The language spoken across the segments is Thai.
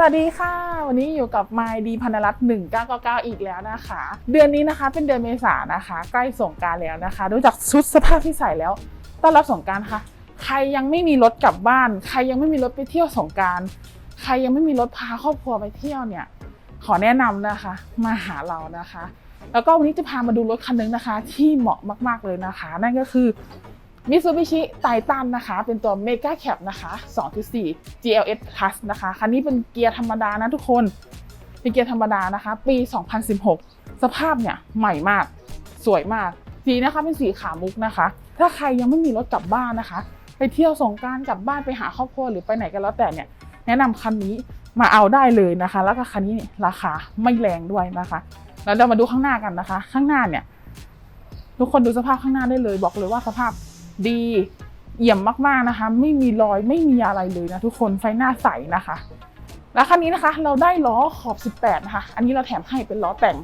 สวัสดีค่ะ วันนี้อยู่กับไมดีพันรัตน์1999 อีกแล้วนะคะ เดือนนี้นะคะเป็นเดือนเมษานะคะ ใกล้สงการแล้วนะคะดูจากชุดสภาพที่ใส่แล้วต้อนรับสงการค่ะ ใครยังไม่มีรถกลับบ้าน ใครยังไม่มีรถไปเที่ยวสงการ ใครยังไม่มีรถพาครอบครัวไปเที่ยวเนี่ย ขอแนะนำนะคะมาหาเรานะคะ แล้วก็วันนี้จะพามาดูรถคันนึงนะคะ ที่เหมาะมากๆเลยนะคะ นั่นก็คือ Mitsubishi Titan นะคะ เป็นตัว Mega Cab นะคะ 2.4 GLS Plus นะคะ คันนี้เป็นเกียร์ธรรมดานะทุกคน เป็นเกียร์ธรรมดานะคะ ปี 2016 สภาพเนี่ยใหม่มาก สวยมาก สีนะคะเป็นสีขาวมุกนะคะ ถ้าใครยังไม่มีรถกลับบ้านนะคะ ไปเที่ยวสงการกลับบ้านไปหาครอบครัวหรือไปไหนกันแล้วแต่เนี่ย แนะนำคันนี้มาเอาได้เลยนะคะ แล้วก็คันนี้ราคาไม่แรงด้วยนะคะ แล้วเรามาดูข้างหน้ากันนะคะ ข้างหน้าเนี่ย ทุกคนดูสภาพข้างหน้าได้เลย บอกเลยว่าสภาพ ดีเอี่ยมมากๆนะคะ ไม่มีรอยไม่มีอะไรเลยนะทุกคนไฟหน้าใสนะคะ แล้วคันนี้นะคะ เราได้ล้อขอบ 18 นะคะ อันนี้เราแถมให้เป็นล้อแต่ง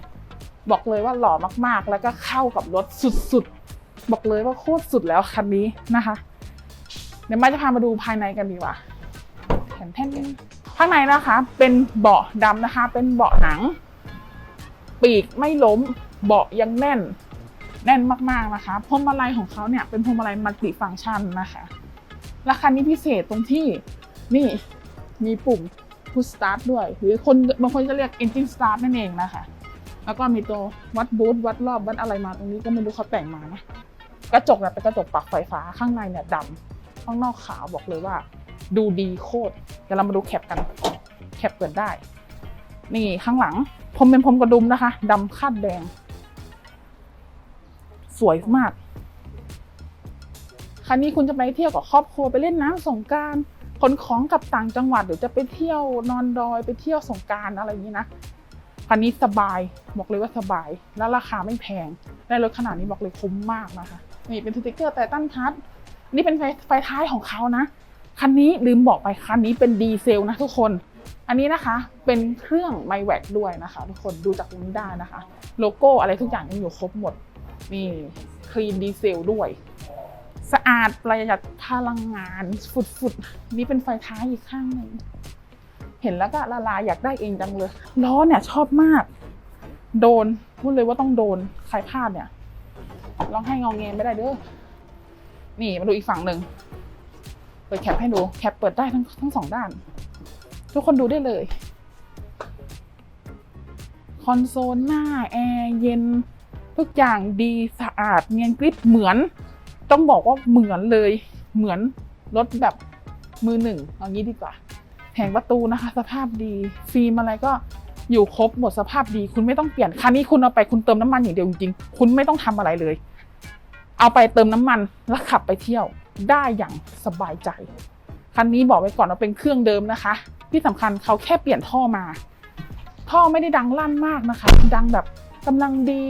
บอกเลยว่าหล่อมากๆ แล้วก็เข้ากับรถสุดๆ บอกเลยว่าโคตรสุดแล้วคันนี้นะคะ เดี๋ยวมาจะพามาดูภายในกันดีกว่าแถมแท่นข้างในนะคะ เป็นเบาะดำนะคะ เป็นเบาะหนัง ปีกไม่ล้ม เบาะยังแน่น แน่นมากๆนะคะพวงมาลัยของเขาเนี่ยเป็นพวงมาลัยมัลติฟังก์ชันนะคะราคานี้พิเศษตรงที่นี่มีปุ่ม push start ด้วย หรือคนบางคนจะเรียก engine start นั่นเองนะคะ แล้วก็มีตัววัดบูทวัดรอบวัดอะไรมาตรงนี้ก็ไม่รู้เขาแต่งมานะกระจกเนี่ยเป็นกระจกปรับไฟฟ้าข้างในเนี่ยดำข้างนอกขาวบอกเลยว่า ดูดีโคตรเดี๋ยวเรามาดูแคปกันแคปเปิดได้ นี่ข้างหลังพรมเป็นพรมกระดุมนะคะดำคาดแดง สวยมาก คันนี้คุณจะไปเที่ยวกับครอบครัวไปเล่นน้ำสงการขนของกลับต่างจังหวัดหรือจะไปเที่ยวนอนดอยไปเที่ยวสงการอะไรอย่างนี้นะคันนี้สบายบอกเลยว่าสบาย แล้วราคาไม่แพงได้รถขนาดนี้บอกเลยคุ้มมากนะคะนี่เป็นสติกเกอร์แต่ตั้นทัดนี่เป็นไฟไฟท้ายของเขานะคันนี้ลืมบอกไปคันนี้เป็นดีเซลนะทุกคน อันนี้นะคะเป็นเครื่องไมแวกด้วยนะคะ ทุกคนดูจากตรงนี้ได้นะคะ โลโก้อะไรทุกอย่างยังอยู่ครบหมด นี่คลีนดีเซลด้วย สะอาดประหยัดพลังงานฟุดๆนี่เป็นไฟท้ายอีกข้างหนึ่งเห็นแล้วก็ละลายอยากได้เองจังเลยล้อเนี่ยชอบมาก โดนพูดเลยว่าต้องโดนใครพลาดเนี่ยลองให้งองเงไม่ได้เด้อนี่มาดูอีกฝั่งหนึ่งเปิดแคปให้ดูแคปเปิดได้ทั้งทั้งสองด้าน ทุกคนดูได้เลย คอนโซลหน้าแอร์เย็น ทุกอย่างดีสะอาดเนียนกริบเหมือน ต้องบอกว่าเหมือนเลยเหมือนรถแบบมือหนึ่งเอางี้ดีกว่าแผงประตูนะคะ สภาพดีฟิล์มอะไรก็อยู่ครบหมดสภาพดี คุณไม่ต้องเปลี่ยนคันนี้คุณเอาไปคุณเติมน้ำมันอย่างเดียวจริงๆคุณไม่ต้องทำอะไรเลย เอาไปเติมน้ำมันแล้วขับไปเที่ยวได้อย่างสบายใจคันนี้บอกไว้ก่อนว่าเป็นเครื่องเดิมนะคะ ที่สำคัญเขาแค่เปลี่ยนท่อมา ท่อไม่ได้ดังลั่นมากนะคะ ดังแบบกำลังดี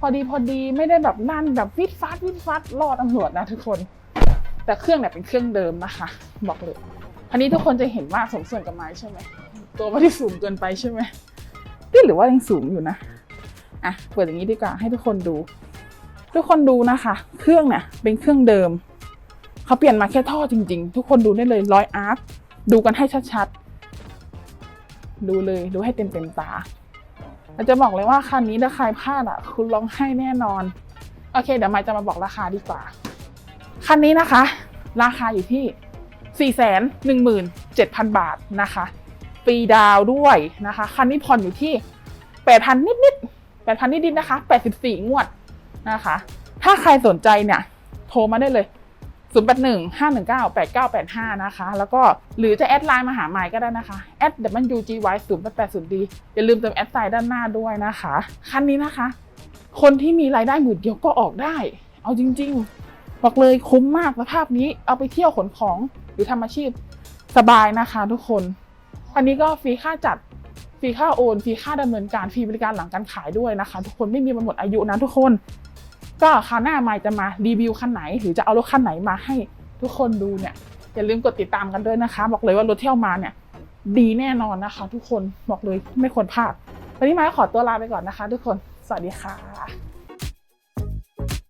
พอดีพอดีไม่ได้แบบลั่นแบบวิดฟัดวิดฟัดรอดตำรวจนะทุกคน แต่เครื่องเนี่ยเป็นเครื่องเดิมนะคะ บอกเลย อันนี้ทุกคนจะเห็นว่าสมส่วนกับไม้ใช่ไหมตัวไม่ได้สูงเกินไปใช่ไหมนี่หรือว่ายังสูงอยู่นะอะเปิดอย่างนี้ดีกว่าให้ทุกคนดู ทุกคนดูนะคะ เครื่องเนี่ยเป็นเครื่องเดิมเขาเปลี่ยนมาแค่ท่อจริง ๆ ทุกคนดูได้เลยร้อยอาร์ตดูกันให้ชัดๆดูเลยดูให้เต็มเต็มๆตา เราจะบอกเลยว่าคันนี้ถ้าใครพลาดอะ คุณร้องไห้แน่นอน โอเค เดี๋ยวมาจะมาบอกราคาดีกว่า คันนี้นะคะ ราคาอยู่ที่ 4 1 7 0 0บาทนะคะฟรีดาวด้วยนะคะ คันนี้ผ่อนอยู่ที่ 8,000 นิดๆ8,000 นิดๆนะคะ 84 งวดนะคะ ถ้าใครสนใจเนี่ย โทรมาได้เลย 081 519 8985 นะคะ แล้วก็หรือจะแอดไลน์มาหาไมค์ก็ได้นะคะแอด WGY 080D อย่าลืมเติมแอดไซน์ด้านหน้าด้วยนะคะ คันนี้นะคะ คนที่มีรายได้หมื่นเดียวก็ออกได้ เอาจริงๆ บอกเลยคุ้มมากสภาพนี้เอาไปเที่ยวขนของหรือทำอาชีพสบายนะคะทุกคน อันนี้ก็ฟรีค่าจัดฟรีค่าโอนฟรีค่าดำเนินการฟรีบริการหลังการขายด้วยนะคะ ทุกคนไม่มีมันหมดอายุนะทุกคน ก็คราวหน้าไมค์จะมารีวิวคันไหน หรือจะเอารถคันไหนมาให้ทุกคนดูเนี่ยอย่าลืมกดติดตามกันด้วยนะคะ บอกเลยว่ารถเที่ยวมาเนี่ย ดีแน่นอนนะคะ ทุกคนบอกเลยไม่ควรพลาดวันนี้ไมค์ขอตัวลาไปก่อนนะคะ ทุกคนสวัสดีค่ะ